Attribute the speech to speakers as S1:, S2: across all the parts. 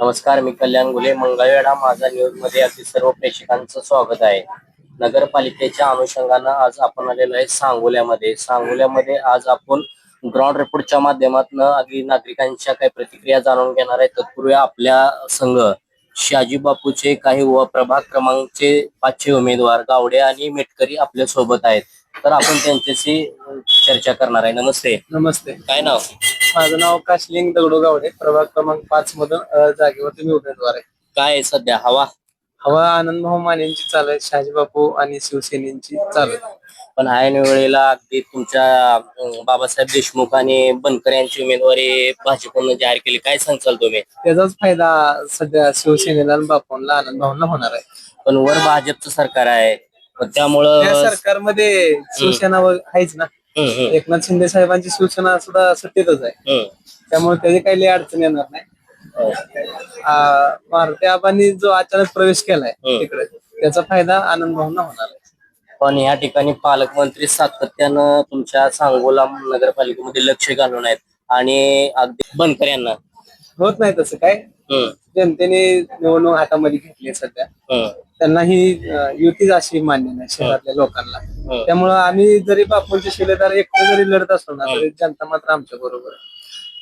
S1: नमस्कार मी कल्याण गुले मंगळवेढा माझा न्यूजमध्ये अगदी सर्व प्रेक्षकांचं स्वागत आहे. नगरपालिकेच्या अनुषंगानं आज आपण आलेलो आहे सांगोल्यामध्ये. सांगोल्यामध्ये आज आपण ग्राउंड रिपोर्टच्या माध्यमातून अगदी नागरिकांच्या काही प्रतिक्रिया जाणून घेणार आहे. तत्पूर्वी आपल्या संघ शहाजी बापूचे काही व प्रभाग क्रमांकचे पाचशे उमेदवार गावडे आणि मेटकरी आपल्यासोबत आहेत. तर आपण त्यांच्याशी चर्चा करणार आहे. नमस्ते.
S2: नमस्ते.
S1: काय नाव?
S2: माझं नाव काशलिंग दगडू गावडे प्रभाग क्रमांक पाच मधून अ, जागेवरती मी उमेदवार आहे.
S1: काय आहे सध्या हवा?
S2: हवा आनंद भाऊ मानेंची चालू आहे शहाजी बापू आणि शिवसेनेची चालू आहे.
S1: पण ऐन वेळेला अगदी तुमच्या अं, बाबासाहेब देशमुख आणि बनकर यांची उमेदवारी भाजपनं जाहीर केली. काय सांगचाल तुम्ही?
S2: त्याचाच फायदा सध्या शिवसेनेला आणि बापूंना आनंद भाऊंना होणार आहे.
S1: पण वर भाजपचं सरकार आहे. पण त्यामुळं
S2: त्या सरकारमध्ये शिवसेना व- आहेच ना. एकनाथ शिंदे साहेबांची शिवसेना सुद्धा सत्तेतच आहे. त्यामुळे त्याची काही लई अडचण येणार नाही. आ, मारुती आबांनी जो अचानक प्रवेश केलाय. तिकडे त्याचा फायदा आनंद भाऊंना होणार आहे.
S1: पण या ठिकाणी पालकमंत्री सातत्यानं तुमच्या सांगोला नगरपालिकेमध्ये लक्ष घालून आहेत आणि अगदी बनकर यांना.
S2: होत नाही तसं काय? जनतेने निवडणूक हातामध्ये घेतली सध्या. त्यांना ही युतीच अशी मान्य नाही शहरातल्या लोकांना.
S1: हम्म.
S2: त्यामुळं आम्ही जरी बापूंचे शिलेदार एकटं जरी लढत असलो ना तरी जनता मात्र आमच्या बरोबर आहे.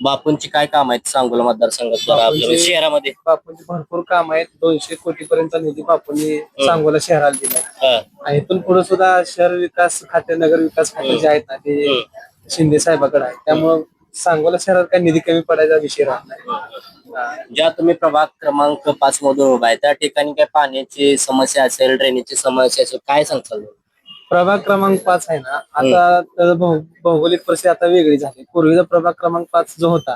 S1: बापूंची काय काम आहेत सांगोला मतदारसंघात आपल्या
S2: बापूंची-
S1: शहरामध्ये?
S2: बापूंचे भरपूर काम आहेत. दोनशे कोटी पर्यंत निधी बापूंनी सांगोला शहराला दिलाय.
S1: हा,
S2: आणि इथून पुढे सुद्धा शहर विकास खाते नगर विकास खाते जे आहेत ना ते शिंदे साहेबाकडे आहे त्यामुळं सांगोला शहरात काही निधी कमी पडायचा विषय राहत नाही.
S1: ज्या तुम्ही प्रभाग क्रमांक पाच मधून उभा आहे त्या ठिकाणी काय पाण्याची समस्या असेल ड्रेनेजची समस्या असेल काय सांगताल?
S2: प्रभाग क्रमांक पाच आहे ना आता भौगोलिक परिस्थिती आता वेगळी झाली. पूर्वीचा प्रभाग क्रमांक पाच जो होता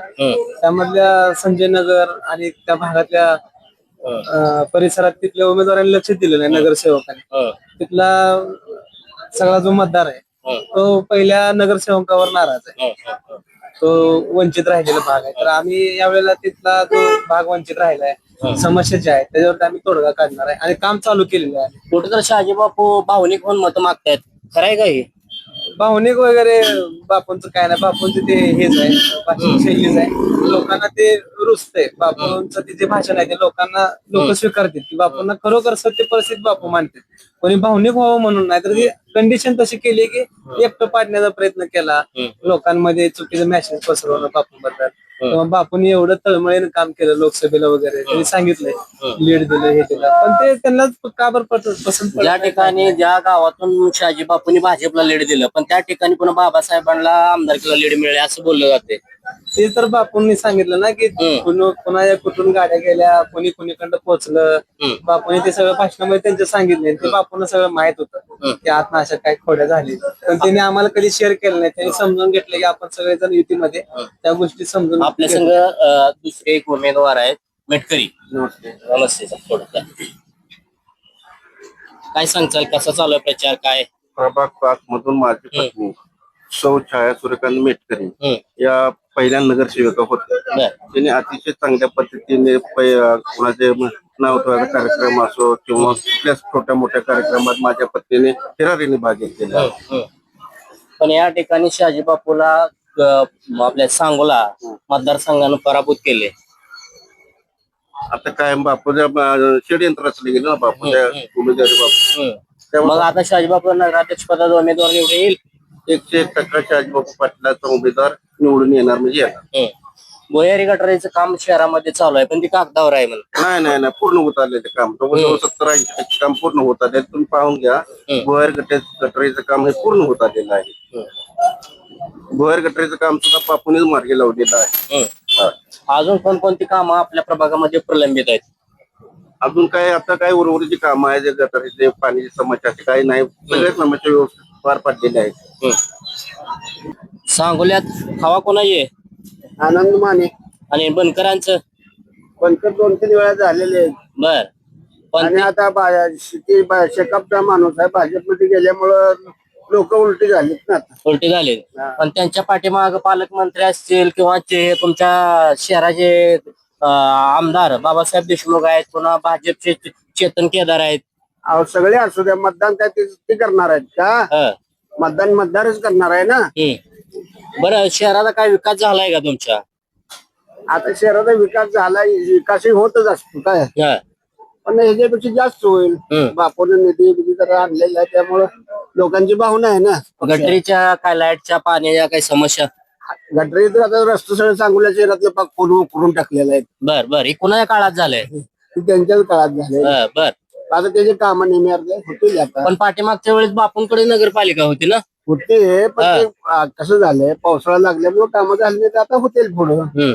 S2: त्यामधल्या संजय नगर आणि त्या भागातल्या परिसरात तिथल्या उमेदवारांनी लक्ष दिलं नाही नगरसेवकांनी. तिथला सगळा जो मतदार आहे तो पहिल्या नगरसेवकावर नाराज आहे. तो वंचित राहिलेला भाग आहे. तर आम्ही यावेळेला तिथला जो भाग वंचित राहिलाय. समस्या ज्या आहेत त्याच्यावर आम्ही तोडगा काढणार आहे. आणि काम चालू केलेलं आहे.
S1: कुठं तर शहाजी बापू भावनिक होऊन मत मागतायत. खरं आहे का हे?
S2: भावनिक वगैरे बापूंचं काय नाही. बापूंचं ते हेच आहे. भाषण शैलीच आहे. लोकांना ते रुचतंय बापूंचं ते जे भाषण आहे ते लोकांना लोक स्वीकारतील. की बापूंना खरोखर सत्य परिस्थिती बापू मानतात कोणी भावनिक व्हावं म्हणून नाही तर ती कंडिशन तशी केली की एकटं पाडण्याचा प्रयत्न केला. लोकांमध्ये चुकीचं मेसेज पसरवणं बापूंबद्दल. किंवा बापूंनी एवढं तळमळीनं काम केलं लोकसभेला वगैरे. त्यांनी सांगितलंय लीड दिलं हे दिलं. पण ते त्यांना का बरं पट- पसंत पडत
S1: ज्या
S2: नाही?
S1: ठिकाणी ज्या गावातून शहाजी बापूंनी भाजपला लीड दिलं पण त्या ठिकाणी पुन्हा बाबासाहेबांना आमदारकीला लीड मिळेल असं बोललं जाते
S2: ते तर बापूंनी सांगितलं ना की. कुण- कुणाच्या कुठून गाड्या गेल्या कोणी कुणीकडं पोहोचलं. बापूने ते सगळं भाषणामध्ये त्यांचं सांगितले ते बापूंना सगळं माहीत होतं की आत अशा काय खोड्या झाली. पण त्यांनी आम्हाला कधी शेअर केलं नाही. त्यांनी समजून घेतलं की आपण सगळेजण युतीमध्ये त्या गोष्टी समजून
S1: आपल्या संघ दुसरे एक उमेदवार आहेत मेटकरी.
S2: नमस्ते.
S1: काय सांगचाल कसा चालू आहे प्रचार? काय?
S3: प्रभाग पाच मधून माझी पत्नी सौ छाया सूर्यकांत मेटकरी या पहिल्या नगरसेविका होत्या. त्यांनी अतिशय चांगल्या पद्धतीने कोणाचे नाव ठेवायचा कार्यक्रम असो किंवा कुठल्याच छोट्या मोठ्या कार्यक्रमात माझ्या पत्नीने हिरारीने भाग घेतलेला आहे.
S1: हम्म. पण या ठिकाणी शहाजी बापूला अं, आपल्या सांगोला मतदारसंघानं पराभूत केले
S3: आता काय बापूच्या अं, षडयंत्र रचले गेले ना बापूच्या उमेदवारी बापू.
S1: मग आता शहाजी बापू नगराध्यक्ष पदाचा उमेदवार निवडून येईल
S3: एकशे एक टक्का शहाजीबापू पाटलाचा उमेदवार निवडून येणार म्हणजे येणार.
S1: भुयारी गटारीचं काम शहरामध्ये चालू आहे पण ती कागदावर आहे म्हणून.
S3: नाही नाही नाही पूर्ण होत आले ते काम. जवळजवळ सत्तर ऐंशी टक्के काम पूर्ण होत आले तुम्ही पाहून घ्या भुयार गटे गटरीचं काम हे पूर्ण होत आलेलं आहे. भुयार गटरीचं काम सुद्धा बापूनेच मार्गी लावलेलं आहे. हा.
S1: अजून कोणकोणती कामं आपल्या प्रभागामध्ये प्रलंबित आहेत?
S3: अजून काय आता काय उर्वरितची कामं आहे जे गटारीचे पाण्याची समस्या अशी काही नाही. सगळ्या समस्या व्यवस्थित पार पाडलेल्या आहेत.
S1: सांगोल्यात हवा कोणाची? आहे
S3: आनंद माने.
S1: आणि बनकरांचं?
S3: पंचर दोन तीन वेळा झालेले. आहेत
S1: बर. पण
S3: आणि आता शेकअपचा माणूस आहे. भाजपमध्ये गेल्यामुळं लोक उलटी झालीत ना आता.
S1: उलटे झाले
S3: हा.
S1: पण त्यांच्या पाठीमाग पालकमंत्री असतील किंवा ते तुमच्या शहराचे अं, आमदार बाबासाहेब देशमुख आहेत पुन्हा भाजपचे चेतन केदार आहेत.
S3: अहो सगळे असू द्या. मतदान काय ते ते करणार आहेत का?
S1: हं.
S3: मतदान मतदारच करणार आहे ना?
S1: हम्म. बरं शहराचा काय विकास झालाय का तुमच्या?
S4: आता शहराचा विकास झाला विकासही होतच असतो काय?
S1: हा.
S4: पण ह्याच्यापेक्षा जास्त होईल.
S1: हम्म.
S4: बापून निधी बिधी तर आणलेला आहे त्यामुळं लोकांची भावना आहे ना.
S1: गटरीच्या काय लाईटच्या पाण्याच्या काही समस्या?
S4: गटरी तर आता रस्ते सगळे सांगोल्या शहरातले पाक करून करून टाकलेले आहेत.
S1: बर बर. हे कुणाच्या काळात झालंय?
S4: त्यांच्याच काळात झाले
S1: बर बर.
S4: आता त्याचे काम नेहमी अर्धे होतील आता.
S1: पण पाठीमागच्या वेळेस बापूंकडे नगरपालिका होती ना?
S4: होते पण ते आ, कसं झालंय? पावसाळा लागल्यामुळे कामं झाली नाही तर आता होतील पुढं.
S1: हम्म.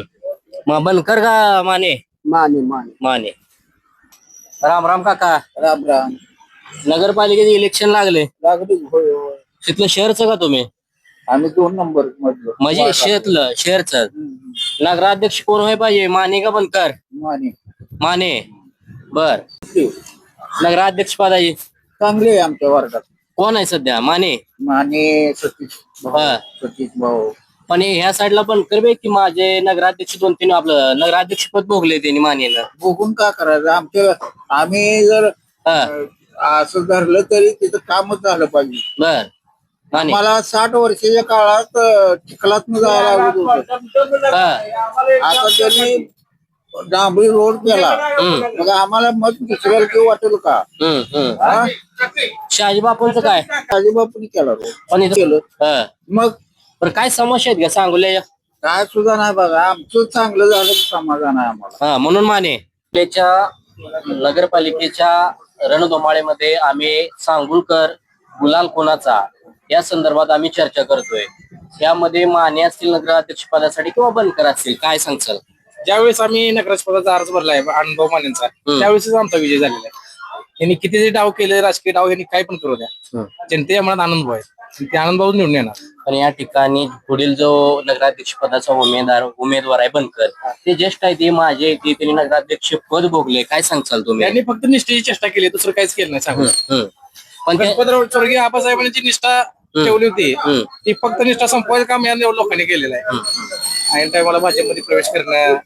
S1: मग बनकर का माने?
S4: माने माने.
S1: माने. राम राम काका.
S4: राम राम.
S1: नगरपालिकेचे इलेक्शन लागले.
S4: लागली होय होय.
S1: तिथलं शहरचं का तुम्ही?
S4: आम्ही दोन नंबर मधलो.
S1: म्हणजे शहरातलं शहरचं. नगराध्यक्ष कोण होय पाहिजे? माने का बनकर?
S4: माने.
S1: माने. बर. नगराध्यक्ष पदाची.
S4: चांगले आहे आमच्या वर्गात.
S1: कोण आहे सध्या? माने.
S4: माने सतीश
S1: हा.
S4: सतीश भाऊ.
S1: पण हे ह्या साईडला बनकर बे की माझे नगराध्यक्ष दोन तीन आपलं नगराध्यक्ष पद भोगले त्यांनी मानेनं?
S4: बघून का करायचं? आमच्या आम्ही जर
S1: हा.
S4: अ, असं धरलं तरी तिथं कामच झालं पाहिजे.
S1: बर. माने.
S4: मला साठ वर्षाच्या काळात चिखलात जायला लागत होतं.
S1: हा.
S4: आता त्यांनी डांबरी रोड केला.
S1: हम्म.
S4: मग आम्हाला मत दुसऱ्याला किंवा वाटेल का?
S1: हम्म हम्म.
S4: हा?
S1: शहाजी बापूंचं काय?
S4: काजीबापूने केला रोड.
S1: पण इथं-
S4: केलं.
S1: हा.
S4: मग?
S1: काय समस्या आहेत का सांगूल्या
S4: काय सुद्धा नाही बघा. आमचं चांगलं झालं समाधान आहे आम्हाला.
S1: हा म्हणून माने आपल्याच्या नगरपालिकेच्या रणधुमाळीमध्ये आम्ही सांगुलकर गुलाल कोणाचा या संदर्भात आम्ही चर्चा करतोय. यामध्ये माने असतील नगराध्यक्ष पदासाठी किंवा बनकर असतील काय सांगचाल
S5: ज्यावेळेस आम्ही नगराज पदाचा अर्ज भरलाय अनुभव मानेंचा
S1: हम्म.
S5: त्यावेळेसच आमचा विजय झालेला आहे. यांनी किती जरी डाव केले राजकीय डाव यांनी काय पण करू द्या. जनतेच्या मनात आनंद भाऊ आहे. ते आनंद भाऊ निवडून येणार.
S1: पण या ठिकाणी पुढील जो नगराध्यक्ष पदाचा उमेदवार उमेदवार आहे बनकर ते ज्येष्ठ आहे ते माझे आहे ते त्यांनी नगराध्यक्ष पद भोगले. काय सांगचाल तुम्ही?
S5: त्यांनी फक्त निष्ठेची चेष्टा केली दुसरं काहीच केलं नाही सांगू.
S1: पण ते
S5: स्वर्गीय आबासाहेबांनी जी निष्ठा ठेवली होती. ती फक्त निष्ठा संपवायचं काम या लोकांनी केलेलं आहे. आणि टायमाला भाजपमध्ये प्रवेश करणं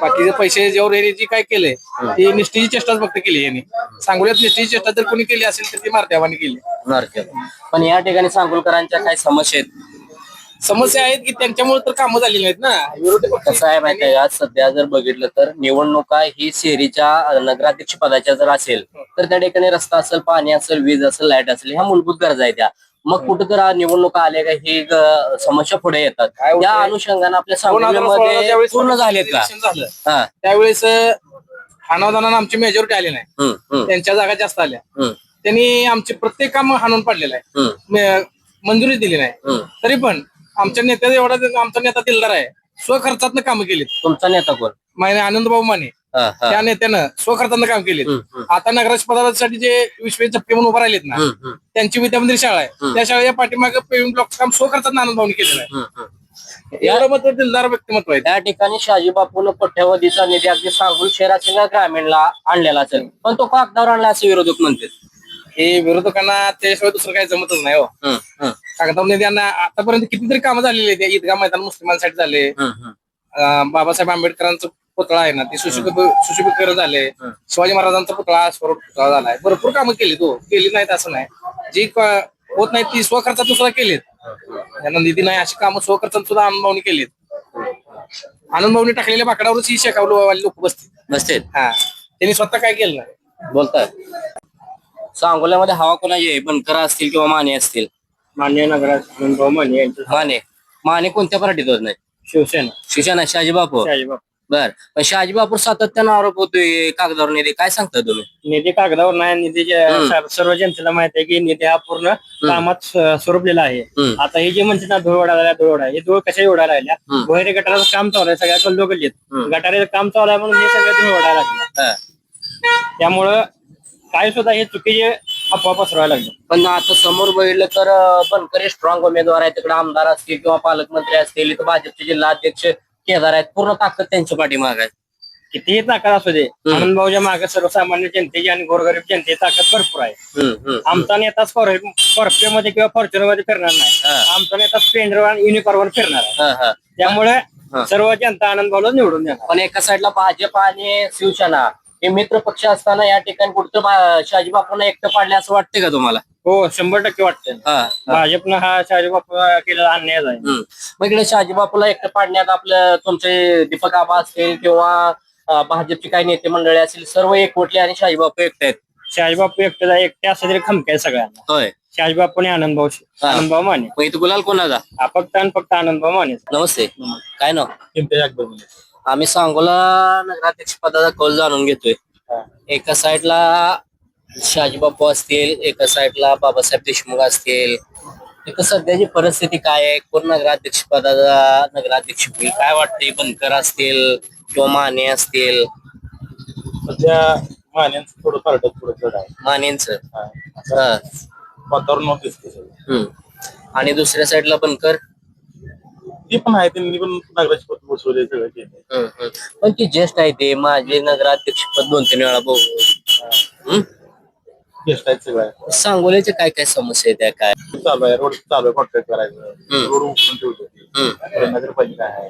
S5: बाकीचे पैसे जेव्हा यांनी जी काय केलंय ती निष्ठेची चेष्टाच फक्त केली यांनी. सांगोल्यात निष्ठेची चेष्टा जर कोणी केली असेल तर ती मारत्यावानी केली.
S1: पण या ठिकाणी सांगोलकरांच्या काय समस्या आहेत?
S5: समस्या आहेत की त्यांच्यामुळे तर कामं झालेली नाहीत ना. विरोधी पक्ष
S1: कसं आहे माहिती आहे का? सध्या जर बघितलं तर निवडणुका ही शहरीच्या नगराध्यक्ष पदाच्या जर असेल तर त्या ठिकाणी रस्ता असेल पाणी असेल वीज असेल लाइट असेल ह्या मूलभूत गरजा आहेत त्या. मग कुठं तर निवडणुका आल्या का ही ग- समस्या पुढे येतात.
S5: होतंय?
S1: त्या अनुषंगाने आपल्या
S5: ज्यावेळेस
S1: पूर्ण झालेत का? हा.
S5: त्यावेळेस हानावदानानं आमची मेजॉरिटी आली नाही.
S1: हम्म, हम्म,
S5: त्यांच्या जागा जास्त आल्या.
S1: हम्म,
S5: त्यांनी आमचे प्रत्येक काम हाणून पाडलेलं आहे.
S1: हम्म,
S5: म- मंजुरी दिली नाही.
S1: हम्म.
S5: तरी पण आमच्या नेत्याचा एवढा आमचा नेता दिलदार आहे. स्वखर्चातनं कामं केलीत.
S1: तुमचा नेता कोण?
S5: माने आनंदभाऊ माने. त्या नेत्यानं स्वखर्चानं काम
S1: हम्म,
S5: आता नगराज पदासाठी जे विश्व झपके म्हणून उभं राहिलेत ना त्यांची विद्यामंदिर शाळा आहे. त्या शाळेच्या पाठीमागे पेविंग ब्लॉकचं काम स्वखर्चात आनंदभाऊने केलेलं आहे. एवढं मात्र दिलदार व्यक्तिमत्व आहे.
S1: त्या ठिकाणी शहाजी बापून कोट्यवधीचा निधी अगदी सांगून शहरातील ना ग्रामीणला आणलेला असेल. पण तो कागदावर आणला असे विरोधक म्हणतात?
S5: हे विरोधकांना त्याशिवाय दुसरं काही जमतच नाही हो. कागदावर त्यांना आतापर्यंत कितीतरी कामं झालेली आहेत. ईदगाह मैदान मुस्लिमांसाठी झाले. बाबासाहेब आंबेडकरांचं पुतळा आहे ना ते सुशोभित सुशोभीकरण झाले. शिवाजी महाराजांचा पुतळा स्वरूप पुतळा झालाय. भरपूर कामं केली तो केली नाहीत असं नाही. जी होत नाही ती स्वखर्चात सुद्धा केलीत. त्यांना निधी नाही अशी कामं स्वखर्चात सुद्धा आनंदभाऊनी केलीत. आनंदभाऊनी टाकलेल्या बाकडावरच ही शेकावली लोक बसतील.
S1: बसतेत
S5: हा. त्यांनी स्वतः काय केलं नाही.
S1: बोलताय सांगोल्यामध्ये हवा कोणाची आहे? बनकर असतील किंवा माने असतील?
S5: मान्य नगरात माने
S1: माने. माने कोणत्या पार्टीत होत नाही
S5: शिवसेना.
S1: शिवसेना शहाजी बापू?
S5: शाहीबाब
S1: बर पण शहाजी बापू सातत्यानं आरोप होतोय कागदावर निधी काय सांगता तुम्ही
S6: निधी कागदावर नाही
S1: हम्म.
S6: सर्व- सर्व जनतेला माहिती आहे की निधी हा पूर्ण कामात स- स्वरूपलेला आहे
S1: हम्म.
S6: आता हे जे म्हणतात ना धूळ उडाला धूळ उडा हे धूळ कशा उडायला लागल्या
S1: हम्म.
S6: भोयरे गटाराचं काम चालू आहे सगळ्या गल्लीत
S1: हम्म.
S6: गटाराचं काम चालू आहे म्हणून हे सगळं धूळ उडायला लागलं
S1: हा.
S6: त्यामुळं काय सुद्धा हे चुकीचे अफवा पसरवायला लागले
S1: पण आता समोर बघितलं तर अं, बनकर स्ट्रॉंग उमेदवार आहे तिकडे आमदार असतील किंवा पालकमंत्री असतील इथं भाजपचे जिल्हा अध्यक्ष केदार आहेत पूर्ण ताकद त्यांच्या पाठीमाग आहे
S6: कितीही ताकद असू दे आनंदभाऊच्या मागे सर्वसामान्य जनतेची आणि गोरगरीब जनतेची ताकद भरपूर आहे. आमचा नेता स्कॉर्पिओ मध्ये किंवा फॉर्च्युनरमध्ये फिरणार नाही. आमचा नेता स्प्लेंडर आणि युनिकॉर्नवर फिरणार आहे. त्यामुळे. सर्व जनता आनंदभाऊला निवडून देणार
S1: पण एका साईडला भाजप आणि शिवसेना हे मित्र पक्ष असताना या ठिकाणी कुठं शहाजी बापूंना एकटं पाडले असं वाटतंय का तुम्हाला?
S6: हो शंभर टक्के वाटतं
S1: हा हा.
S6: भाजपनं हा शहाजी बापू केलेला अन्याय आहे
S1: हम्म. मग इकडे शहाजी बापूला एकटं पाडण्यात आपलं तुमचे दीपक आबा असतील किंवा अं, भाजपचे काही नेते मंडळी असतील सर्व एकवटले आणि शहाजी बापू एकटे आहेत.
S6: शहाजी बापू एकटे एकटे असं तरी खमके आहे सगळ्यांना.
S1: होय.
S6: शहाजी बापू आणि आनंद भाऊ
S1: हा.
S6: आनंद भाऊ माने.
S1: मग इथं गुलाल कोणाचा?
S6: हा फक्त आणि फक्त आनंद भाऊ माने
S1: नमस्ते. काय नाव? आम्ही सांगोला नगराध्यक्ष पदाचा कौल जाणून घेतोय. एका साईडला शहाजी बापू असतील एका साईडला बाबासाहेब देशमुख असतील. इथं सध्याची परिस्थिती काय आहे? कोण नगराध्यक्ष पदाचा नगराध्यक्ष होईल? काय वाटतंय? बनकर असतील किंवा माने असतील?
S7: सध्या मान्यांचं थोडं पार्ट थोडं जड आहे.
S1: मानेंच.
S7: हा. वातावरण सगळं.
S1: हम्म. आणि दुसऱ्या साईडला बनकर?
S7: ती पण आहे त्यांनी पण नागराज पद बसवले सगळं केलं.
S1: पण ती ज्येष्ठ आहे ते माझे नगराध्यक्ष पद दोन तीन वेळा बघू?
S7: गेस्ट आहेत सगळं आहे.
S1: सांगोल्याच्या काय काय समस्या आहेत त्या काय
S7: चालू आहे रोड चालू आहे कॉन्ट्रॅक्ट करायचं. रोड उठून ठेवतो
S1: हम्म,
S7: नगरपालिका आहे.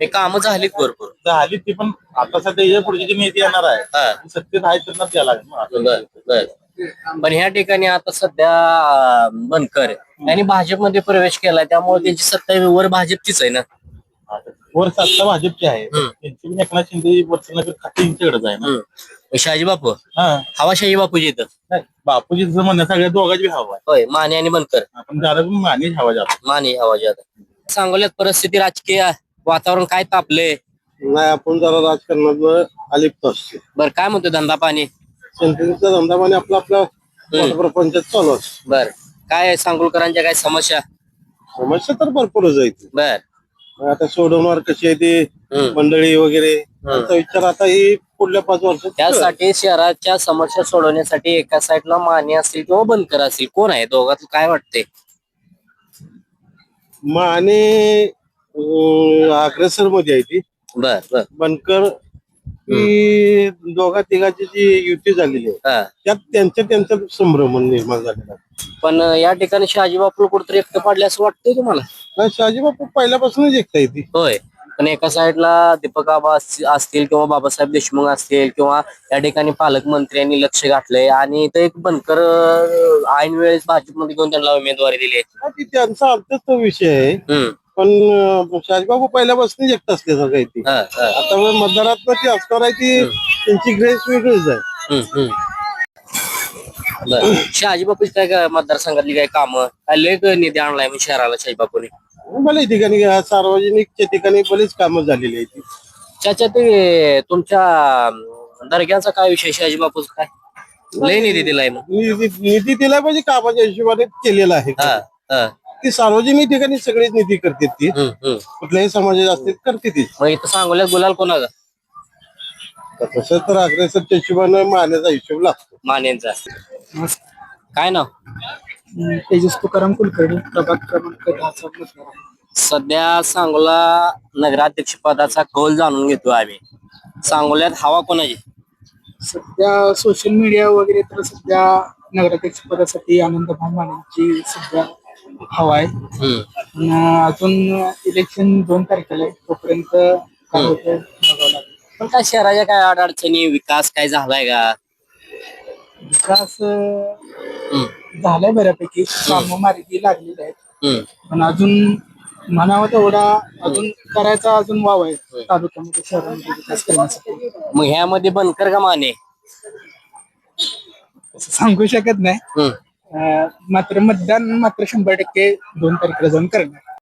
S1: हे कामं झालीत भरपूर
S7: झाली ती पण आता सध्या या पुढची जी नेते येणार आहे ती सत्तेत आहे द्यायला लागेल ना.
S1: बर बर पण ह्या ठिकाणी आता सध्या अं, बनकर यांनी भाजपमध्ये प्रवेश केलाय त्यामुळे त्यांची सत्ता वर भाजपचीच आहे ना
S7: आता वर सत्ता भाजपची आहे
S1: हम्म.
S7: त्यांची पण एकनाथ शिंदे वरचं नगर खाते यांच्याकडेच आहे ना
S1: हम्म. शहाजी बापू.
S7: हा.
S1: हवा शहाजी बापूजी इथं.
S7: नाही बापूजी जसं म्हणणं सगळ्या दोघांची बी हवा आहे.
S1: होय माने आणि बनकर.
S7: आपण ज्यादा पण मानेच हवा जातो.
S1: माने हवा जादा सांगोल्यात परिस्थिती राजकीय वातावरण काय तापले
S3: नाही आपण जरा राजकारणात अलिप्त असतो.
S1: बर काय म्हणतो धंदा पाणी?
S3: सेंट्रिंगचा धंदा म्हणजे आपला आपला प्रपंचात चालू असतो.
S1: बर काय सांगोलकरांच्या काय समस्या?
S3: समस्या तर भरपूरच आहे इथे.
S1: बर.
S3: आता सोडवणार कशी आहे ती. मंडळी वगैरे? विचार आता ही पुढल्या पाच वर्षात करेल.
S1: त्यासाठी शहराच्या समस्या सोडवण्यासाठी एका साईडला माने असतील किंवा बनकर असतील. कोण आहे दोघात काय वाटते?
S3: माने अग्रेसरमध्ये आहे ती.
S1: बर बर.
S3: बनकर ही दोघा तिघाची जी युती झालेली आहे
S1: हा.
S3: त्यात त्यांचं त्यांचं संभ्रम निर्माण झालेला आहे.
S1: पण या ठिकाणी शहाजी बापू कुठेतरी एकटं पडले असं वाटतंय तुम्हाला?
S3: शहाजी बापू पहिल्यापासूनच एकता येते
S1: होय. पण एका साईडला दीपक आबा अस- असतील किंवा बाबासाहेब देशमुख असतील किंवा या ठिकाणी पालकमंत्र्यांनी लक्ष घातलंय आणि इथं एक बनकर ऐन वेळेस भाजपमध्ये घेऊन त्यांना उमेदवारी दिली आहे.
S3: ती त्यांचा अर्थच तो विषय आहे.
S1: हम्म,
S3: पण अं, शहाजीबाबू पहिल्यापासूनच एकटा असल्यासारखं आहे ती. आता मतदारात ती असणार आहे ती त्यांची ग्रेस वेगळीच आहे.
S1: हम्म, हम्म. बरं. शहाजी बापूची काय काय मतदारसंघातली काय कामं? काय लेख निधी आणलाय मग शहराला शहाजी बापूने
S3: बरेच ठिकाणी सार्वजनिकच्या ठिकाणी बरीच कामं झालेली आहेत
S1: चाचा ते तुमच्या दर्ग्याचा काय विषय शहाजी बापूचा काय? लय निधी दिलाय मग.
S3: निधी निधी दिला पाहिजे कामाच्या हिशोबाने केलेला आहे. ती सार्वजनिक ठिकाणी सगळीच निधी करते ती. कुठल्याही समाजात असते करते ती.
S1: मग इथं सांगोल्यात गुलाल कोणाचा?
S3: तर तसं तर अग्रेसरच्या हिशोबाने मानाचा हिशोब लागतो.
S1: मानेंचा. काय नाव?
S2: तेजस तुकाराम कुलकर्णी प्रभाग क्रमांक दहाचा मतदार आहे.
S1: सध्या सांगोला नगराध्यक्ष पदाचा कौल जाणून घेतो आम्ही. सांगोल्यात हवा कोणाची?
S2: सध्या सोशल मीडिया वगैरे तर सध्या नगराध्यक्ष पदासाठी आनंद भामानेची सध्या हवा आहे. पण अजून इलेक्शन दोन तारखेला आहे. तोपर्यंत काय होतं बघावं लागेल.
S1: पण काय शहराच्या काय अडचणी विकास काय झालाय का?
S2: विकास अं,
S1: हम्म,
S2: झालाय बऱ्यापैकी. काम मार्गी लागलेली आहेत.
S1: हम्म.
S2: पण अजून म्हणावं तेवढा अजून करायचा अजून वाव आहे तालुक्यामध्ये शहरामध्ये विकास करण्यासाठी.
S1: मग ह्यामध्ये बनकर का माने?
S2: असं सांगू शकत नाही.
S1: हम्म.
S2: मात्र मतदान मात्र शंभर टक्के दोन तारखेला जाऊन करणार.